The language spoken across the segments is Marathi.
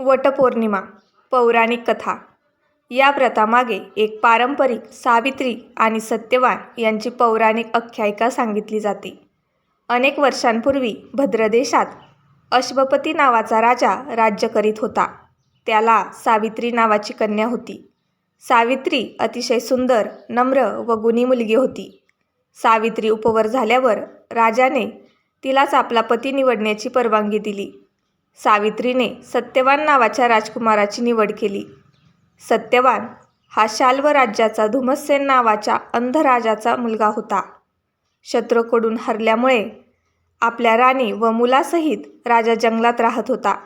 वटपौर्णिमा पौराणिक कथा. या प्रथामागे एक पारंपरिक सावित्री आणि सत्यवान यांची पौराणिक आख्यायिका सांगितली जाते. अनेक वर्षांपूर्वी भद्रदेशात अश्वपती नावाचा राजा राज्य करीत होता. त्याला सावित्री नावाची कन्या होती. सावित्री अतिशय सुंदर नम्र व गुणी मुलगी होती. सावित्री उपवर झाल्यावर राजाने तिलाच आपला पती निवडण्याची परवानगी दिली. सावित्रीने सत्यवान नावाच्या राजकुमाराची निवड केली. सत्यवान हा शाल्व राज्याचा धुमसेन नावाच्या अंध राजाचा मुलगा होता. शत्रूकडून हरल्यामुळे आपल्या राणी व मुलासहित राजा जंगलात राहत होता.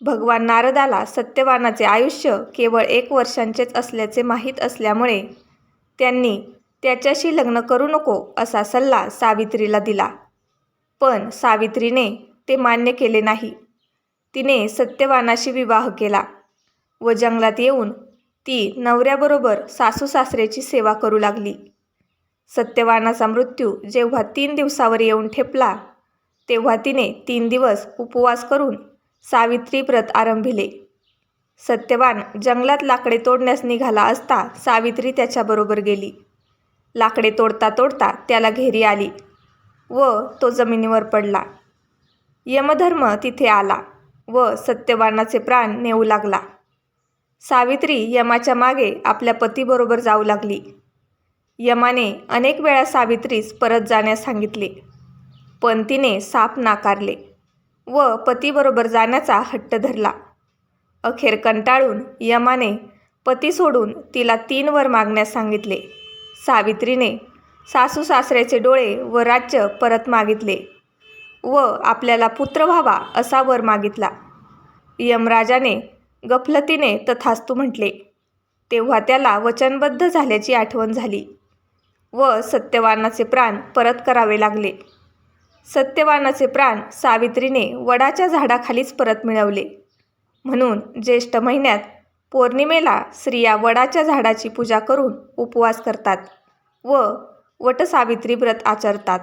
भगवान नारदाला सत्यवानाचे आयुष्य केवळ एक वर्षांचेच असल्याचे माहीत असल्यामुळे त्यांनी त्याच्याशी लग्न करू नको असा सल्ला सावित्रीला दिला. पण सावित्रीने ते मान्य केले नाही. तिने सत्यवानाशी विवाह केला व जंगलात येऊन ती नवऱ्याबरोबर सासू सासऱ्याची सेवा करू लागली. सत्यवानाचा मृत्यू जेव्हा तीन दिवसावर येऊन ठेपला तेव्हा तिने तीन दिवस उपवास करून सावित्री व्रत आरंभिले. सत्यवान जंगलात लाकडे तोडण्यास निघाला असता सावित्री त्याच्याबरोबर गेली. लाकडे तोडता तोडता त्याला घेरी आली व तो जमिनीवर पडला. यमधर्म तिथे आला. व सत्यवानाचे प्राण नेऊ लागला. सावित्री यमाच्या मागे आपल्या पतीबरोबर जाऊ लागली. यमाने अनेक वेळा सावित्रीस परत जाण्यास सांगितले पण तिने साप नाकारले व पतीबरोबर जाण्याचा हट्ट धरला. अखेर कंटाळून यमाने पती सोडून तिला तीन वर मागण्यास सांगितले. सावित्रीने सासू सासऱ्याचे डोळे व राज्य परत मागितले. व आपल्याला पुत्र व्हावा असा वर मागितला. यमराजाने गफलतीने तथास्तू म्हटले तेव्हा त्याला वचनबद्ध झाल्याची आठवण झाली व सत्यवानाचे प्राण परत करावे लागले. सत्यवानाचे प्राण सावित्रीने वडाच्या झाडाखालीच परत मिळवले. म्हणून ज्येष्ठ महिन्यात पौर्णिमेला स्त्रिया वडाच्या झाडाची पूजा करून उपवास करतात व वटसावित्री व्रत आचरतात.